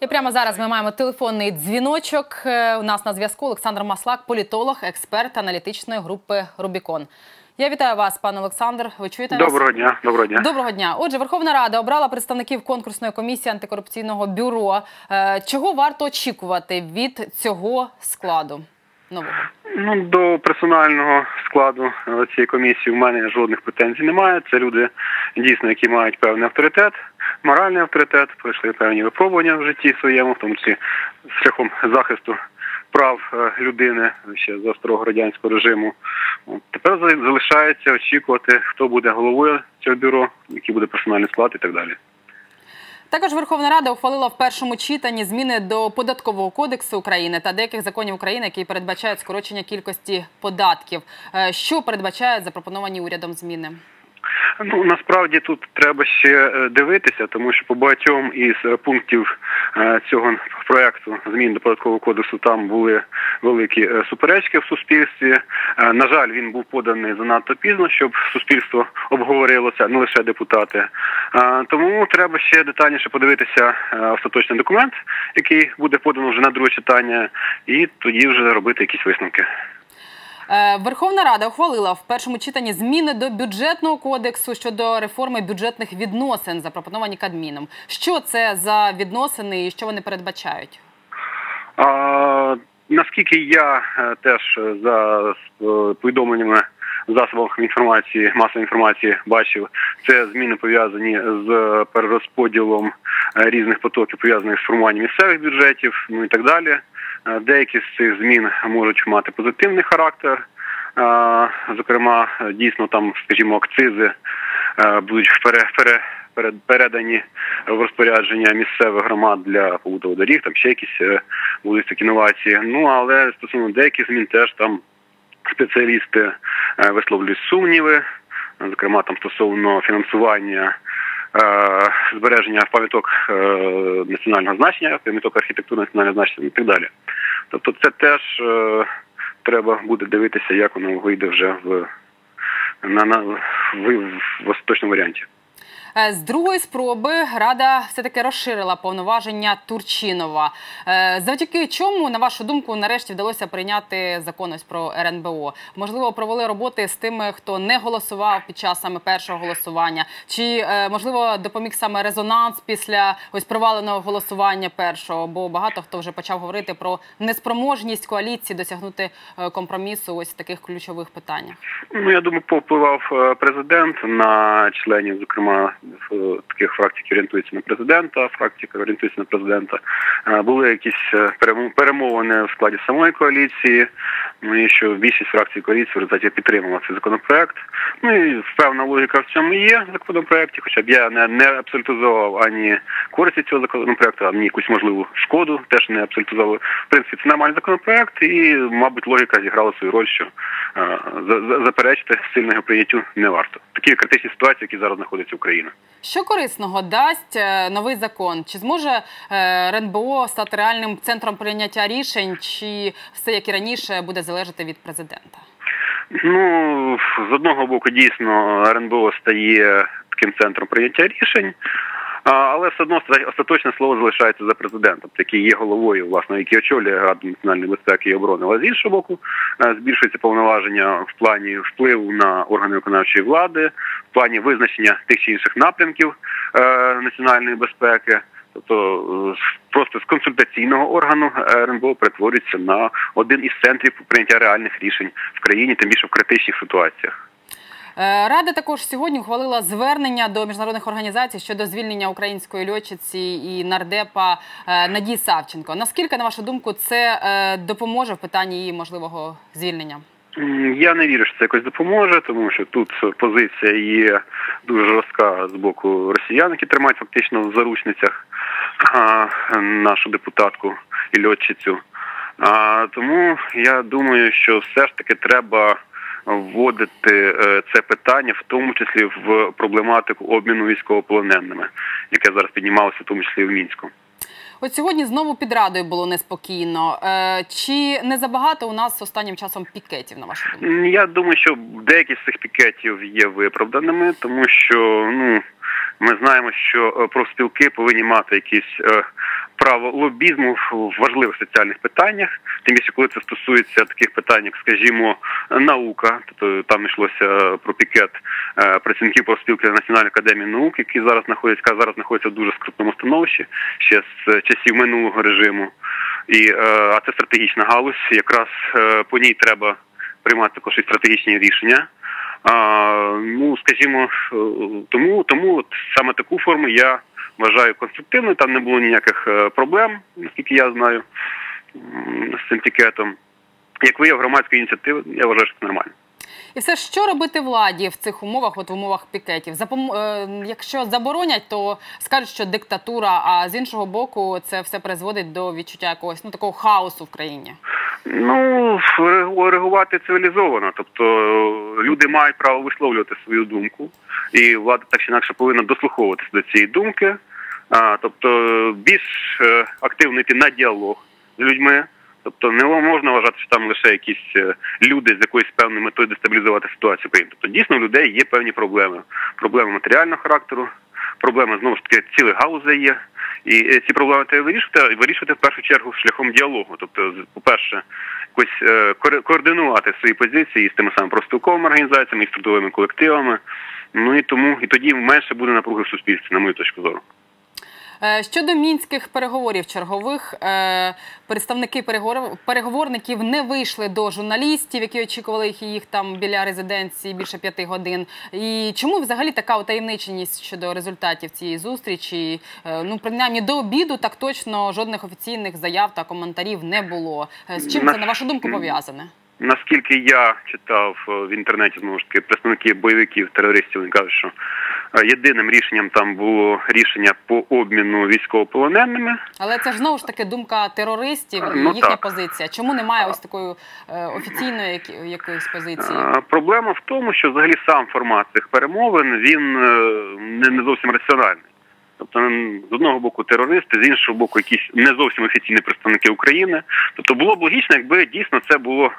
І прямо зараз ми маємо телефонний дзвіночок. Е, У нас на зв'язку Олександр Маслак, політолог, експерт аналітичної групи Рубікон. Я вітаю вас, пане Олександр. Ви чуєте нас? Доброго дня, доброго дня. Доброго дня. Отже, Верховна Рада обрала представників конкурсної комісії антикорупційного бюро. Е, Чого варто очікувати від цього складу нового? Ну до персонального складу е, цієї комісії в мене жодних претензій немає. Це люди дійсно, які мають певний авторитет, моральний авторитет, пройшли певні випробування в житті своєму, в тому числі шляхом захисту прав е, людини ще за старого радянського режиму. От, Тепер за- залишається очікувати, хто буде головою цього бюро, який буде персональний склад і так далі. Також Верховна Рада ухвалила в першому читанні зміни до податкового кодексу України та деяких законів України, які передбачають скорочення кількості податків. Е, Що передбачають запропоновані урядом зміни? Ну насправді тут треба ще е, дивитися, тому що по багатьом із е, пунктів е, цього проекту змін до податкового кодексу там були великі суперечки в суспільстві. На жаль, він був поданий занадто пізно, щоб суспільство обговорилося, не лише депутати. Тому треба ще детальніше подивитися остаточний документ, який буде подано вже на друге читання, і тоді вже робити якісь висновки. Е, Верховна Рада ухвалила в першому читанні зміни до бюджетного кодексу щодо реформи бюджетних відносин, запропоновані Кабміном. Що це за відносини і що вони передбачають? А, наскільки я е, теж е, за повідомленнями засобах інформації, масової інформації бачив, це зміни пов'язані з перерозподілом різних потоків, пов'язаних з формуванням місцевих бюджетів, ну і так далі. Деякі з цих змін можуть мати позитивний характер. Зокрема, дійсно там, скажімо, акцизи будуть пере, пере, перед- передані в розпорядження місцевих громад для побудови доріг, там ще якісь е, будуть такі новації. Ну але стосовно деяких змін теж там спеціалісти е, висловлюють сумніви, зокрема там стосовно фінансування. е, Збереження пам'яток національного значення, пам'яток архітектури національного значення і так далі. Тобто, це теж е, треба буде дивитися, як воно вийде вже в на, на в, в остаточному варіанті. Е, З другої спроби Рада все-таки розширила повноваження Турчинова. Е, Завдяки чому, на вашу думку, нарешті вдалося прийняти закон ось про РНБО? Можливо, провели роботи з тими, хто не голосував під час саме першого голосування, чи е, можливо допоміг саме резонанс після ось проваленого голосування першого? Бо багато хто вже почав говорити про неспроможність коаліції досягнути компромісу ось в таких ключових питаннях. Ну я думаю, повпливав президент на членів, зокрема таких фракцій, які орієнтуються на президента, фракції, які орієнтуються на президента. Були якісь е, перемовини в складі самої коаліції. Ну і що більшість фракцій коаліції в результаті підтримала цей законопроект. Ну і певна логіка в цьому є в законопроекті, хоча б я не, не абсолютизував ані користі цього законопроекту, ані якусь можливу шкоду. Теж не абсолютизував. В принципі, це нормальний законопроект, і, мабуть, логіка зіграла свою роль, що е, за- за- заперечити сильного прийняттю не варто. Такі критичні ситуації, які зараз знаходиться Україна. Що корисного дасть е, новий закон? Чи зможе е, РНБО стати реальним центром прийняття рішень, чи все як і раніше буде залежати від президента? Ну з одного боку, дійсно РНБО стає таким центром прийняття рішень. Але все одно остаточне слово залишається за президентом, який є головою, власне, який очолює Раду національної безпеки і оборони. Але з іншого боку, е, збільшується повноваження в плані впливу на органи виконавчої влади, в плані визначення тих чи інших напрямків е, національної безпеки. Тобто е, просто з консультаційного органу РНБО перетворюється на один із центрів прийняття реальних рішень в країні, тим більше в критичних ситуаціях. Е, Рада також сьогодні ухвалила звернення до міжнародних організацій щодо звільнення української льотчиці і нардепа е, Надії Савченко. Наскільки, на вашу думку, це е, допоможе в питанні її можливого звільнення? Я не вірю, що це якось допоможе, тому що тут позиція є дуже жорстка з боку росіян, які тримають фактично в заручницях нашу депутатку і льотчицю. А, тому я думаю, що все ж таки треба вводити е, це питання, в тому числі в проблематику обміну військовополоненими, яке зараз піднімалося, в тому числі і в мінську. От сьогодні знову під радою було неспокійно. Е, Чи не забагато у нас останнім часом пікетів, на вашу думку? Я думаю, що деякі з цих пікетів є виправданими, тому що ну ми знаємо, що е, профспілки повинні мати якийсь е, право лобізму в важливих соціальних питаннях, тим більше коли це стосується таких питань, як, скажімо, наука, тобто там йшлося про пікет е, працівників профспілки Національної академії наук, які зараз знаходяться, яка зараз знаходиться в дуже скрутному становищі ще з часів минулого режиму. І е, а це стратегічна галузь. Якраз е, по ній треба приймати також і стратегічні рішення. А, Ну, скажімо, е, тому тому от саме таку форму я вважаю конструктивною. Там не було ніяких е, проблем, наскільки я знаю, з цим. Як вияв громадської ініціативи, я вважаю, що це нормально. І все, що робити владі в цих умовах, от в умовах пікетів? Запом... Е, якщо заборонять, то скажуть, що диктатура, а з іншого боку, це все призводить до відчуття якогось ну такого хаосу в країні. Ну реагувати цивілізовано, тобто люди мають право висловлювати свою думку, і влада так чи інакше повинна дослуховуватися до цієї думки, а, тобто більш е, активно йти на діалог людьми. Тобто не можна вважати, що там лише якісь е, люди з якоюсь певною метою дестабілізувати ситуацію. Тобто дійсно у людей є певні проблеми. Проблеми матеріального характеру, проблеми знову ж таки цілих галузей є. І е, ці проблеми треба вирішувати, вирішувати в першу чергу шляхом діалогу. Тобто, по-перше, якось е, координувати свої позиції з тими самими профспілковими організаціями і з трудовими колективами. Ну і тому і тоді менше буде напруги в суспільстві, на мою точку зору. Е, щодо мінських переговорів чергових е, представники переговорників не вийшли до журналістів, які очікували їх їх там біля резиденції більше п'яти годин. І чому взагалі така утаємниченість щодо результатів цієї зустрічі? Е, ну принаймні до обіду так точно жодних офіційних заяв та коментарів не було. З чим це на вашу думку пов'язане? Наскільки я читав в інтернеті знову ж таки представники бойовиків терористів, вони кажуть, що єдиним рішенням там було рішення по обміну військовополоненими. Але це ж знову ж таки думка терористів ну, їхня так. позиція. Чому немає ось такої е, офіційної якоїсь позиції? Проблема в тому, що взагалі сам формат цих перемовин він е, не зовсім раціональний. Тобто, з одного боку терористи, з іншого боку, якісь не зовсім офіційні представники України. Тобто було б логічно, якби дійсно це було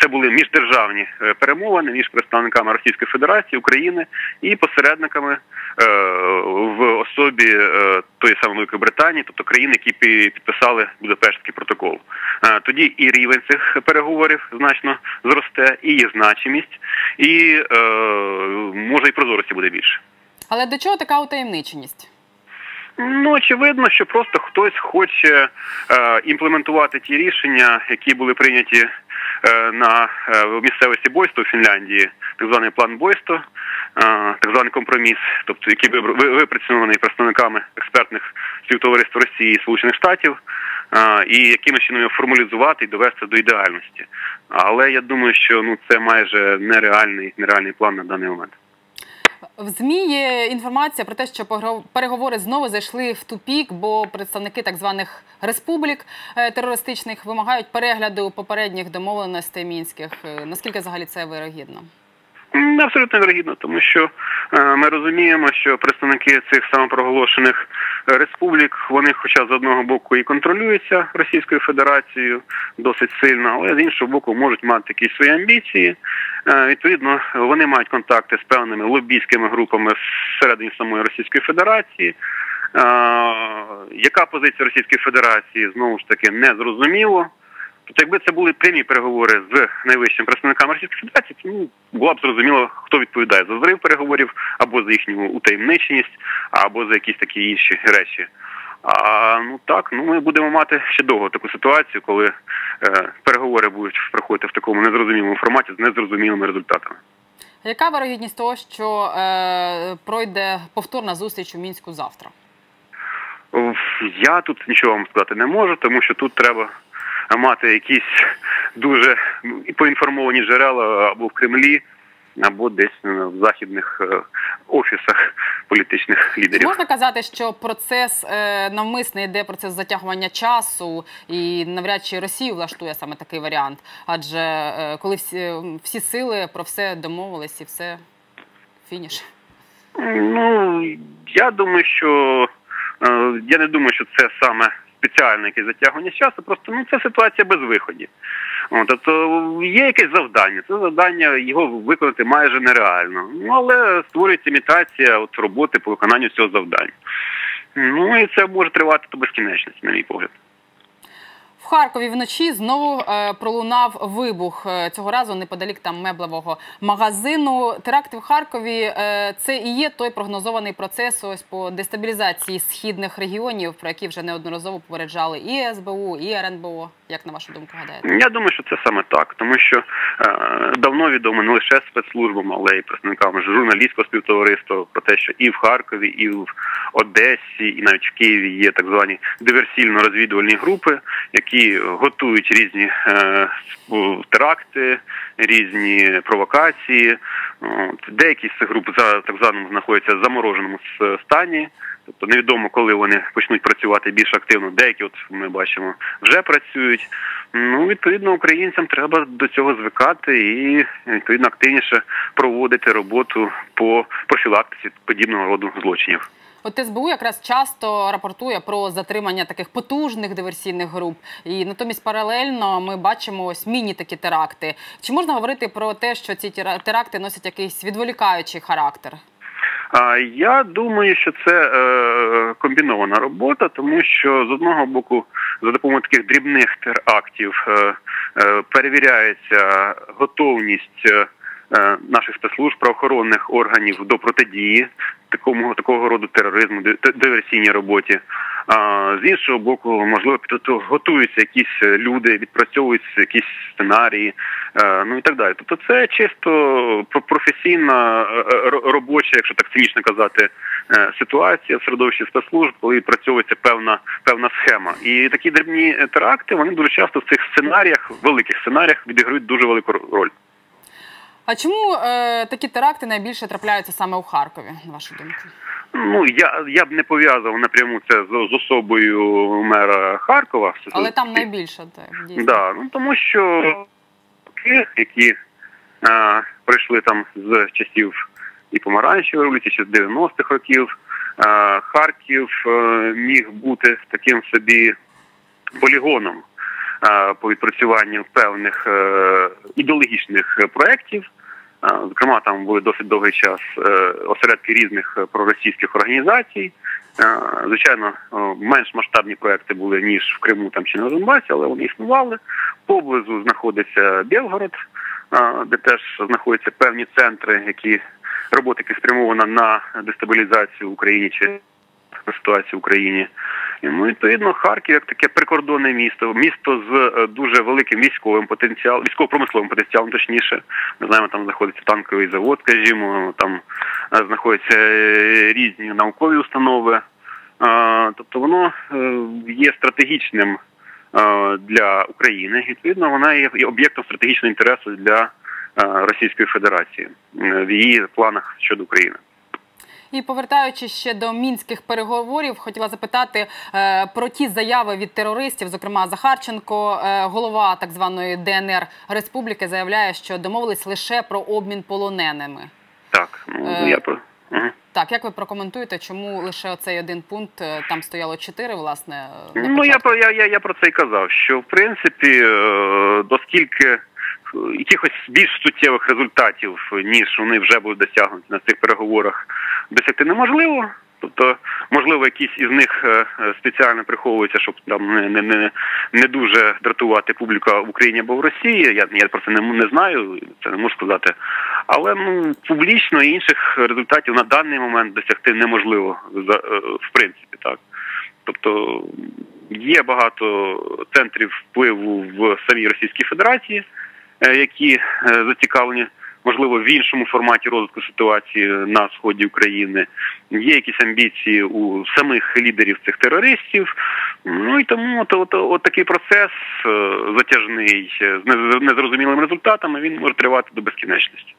це були міждержавні е, перемовини між представниками Російської Федерації України і посередниками е, в особі е, тої самої Великої Британії, тобто країни, які підписали Будапештський протокол. Тоді і рівень цих переговорів значно зросте, і їх значимість, і може і прозорості буде більше. Але до чого така утаємниченість? Ну очевидно, що просто хтось хоче е, імплементувати ті рішення, які були прийняті на е, місцевості Бойсто у Фінляндії, так званий план Бойсто, е, так званий компроміс, тобто який випрацьований представниками експертних співтовариств Росії і Сполучених Штатів, е, і якими чином його формалізувати і довести до ідеальності. Але я думаю, що ну це майже нереальний нереальний план на даний момент. В змі є інформація про те, що переговори знову зайшли в тупік, бо представники так званих республік е, терористичних вимагають перегляду попередніх домовленостей мінських. Е, наскільки взагалі це вирогідно? Абсолютно вірогідно, тому що е, ми розуміємо, що представники цих самопроголошених республік, вони, хоча з одного боку і контролюються Російською Федерацією досить сильно, але з іншого боку можуть мати якісь свої амбіції. Е, відповідно, вони мають контакти з певними лобійськими групами всередині самої Російської Федерації. Е, яка позиція Російської Федерації знову ж таки не зрозуміло. Тобто, якби це були прямі переговори з найвищими представниками Російської Федерації, то ну, було б зрозуміло, хто відповідає за зрив переговорів або за їхню утаємниченість, або за якісь такі інші речі. А ну так, ну ми будемо мати ще довго таку ситуацію, коли е, переговори будуть проходити в такому незрозумілому форматі з незрозумілими результатами. Яка вирогідність того, що е, пройде повторна зустріч у мінську завтра? Я тут нічого вам сказати не можу, тому що тут треба мати якісь дуже поінформовані джерела або в Кремлі, або десь в західних е, офісах політичних лідерів. Можна казати, що процес е, навмисний йде процес затягування часу, і навряд чи Росію влаштує саме такий варіант. Адже е, коли всі, всі сили про все домовились і все фініш. Ну я думаю, що я не думаю, що це саме спеціальне якесь затягування часу, просто ну це ситуація без виходів. Тобто є якесь завдання. Це завдання його виконати майже нереально. Ну але створюється імітація от роботи по виконанню цього завдання. Ну і це може тривати до безкінечності, на мій погляд. Харкові вночі знову е, пролунав вибух е, цього разу неподалік там меблевого магазину. Теракти в Харкові е, це і є той прогнозований процес ось по дестабілізації східних регіонів, про які вже неодноразово попереджали і СБУ, і РНБО. Як на вашу думку гадаєте? Я думаю, що це саме так, тому що е, давно відомо не лише спецслужбам, але й представникам журналістського співтовариства про те, що і в Харкові, і в Одесі, і навіть в Києві є так звані диверсійно-розвідувальні групи, які готують різні е, теракти, різні провокації. Деякі з цих груп за так званому знаходяться в замороженому стані. Тобто невідомо, коли вони почнуть працювати більш активно. Деякі, от ми бачимо, вже працюють. Ну, відповідно, українцям треба до цього звикати і відповідно активніше проводити роботу по профілактиці подібного роду злочинів. От СБУ якраз часто рапортує про затримання таких потужних диверсійних груп, і натомість паралельно ми бачимо ось міні такі теракти. Чи можна говорити про те, що ці теракти носять якийсь відволікаючий характер? Я думаю, що це е, комбінована робота, тому що з одного боку, за допомогою таких дрібних терактів е, е, перевіряється готовність наших спецслужб правоохоронних органів до протидії такому такого роду тероризму, диверсійній роботі. З іншого боку, можливо, готуються якісь люди, відпрацьовуються якісь сценарії, ну і так далі. Тобто, це чисто професійна робоча, якщо так цинічно казати, ситуація в середовищі спецслужб, коли відпрацьовується певна певна схема. І такі дрібні теракти вони дуже часто в цих сценаріях, великих сценаріях, відіграють дуже велику роль. А чому е, такі теракти найбільше трапляються саме у Харкові, на вашу думку? Ну я я б не пов'язав напряму це з, з особою мера Харкова. Але там найбільше так, дійсно. Да, ну тому що які е, прийшли там з часів і помаранчевої революції, ще з 90-х років, е, Харків е, міг бути таким собі полігоном е, по відпрацюванню певних е, ідеологічних проєктів. Зокрема, там були досить довгий час е, осередки різних проросійських організацій. Звичайно, менш масштабні проекти були ніж в Криму там чи на Донбасі, але вони існували. Поблизу знаходиться Білгород, де теж знаходяться певні центри, які роботи які на дестабілізацію в Україні чи ситуацію в Україні. Ну, відповідно, Харків як таке прикордонне місто, місто з е, дуже великим військовим потенціалом, військово-промисловим потенціалом, точніше. Ми знаємо, там знаходиться танковий завод, скажімо, там е, знаходяться е, різні наукові установи. Тобто воно є стратегічним для України. Відповідно, вона є об'єктом стратегічного інтересу для Російської Федерації в її планах щодо України. І повертаючись ще до мінських переговорів, хотіла запитати е, про ті заяви від терористів, зокрема Захарченко, е, голова так званої ДНР Республіки, заявляє, що домовились лише про обмін полоненими. Так, ну е, я про. Так, як ви прокоментуєте, чому лише цей один пункт е, там стояло чотири, власне? Ну я про я, я, я про це й казав. Що в принципі, е, доскільки якихось більш суттєвих результатів, ніж вони вже будуть досягнуті на цих переговорах, досягти неможливо. Тобто, можливо, якісь із них е, спеціально приховуються, щоб там не не, не, дуже дратувати публіку в Україні або в Росії. Я я про це не не знаю, це не можу сказати. Але ну публічно інших результатів на даний момент досягти неможливо е, в принципі, так. Тобто є багато центрів впливу в самій Російській Федерації. Е, які е, зацікавлені. Можливо, в іншому форматі розвитку ситуації на сході України є якісь амбіції у самих лідерів цих терористів. Ну і тому от, от, от такий процес е, затяжний з незрозумілими результатами він може тривати до безкінечності.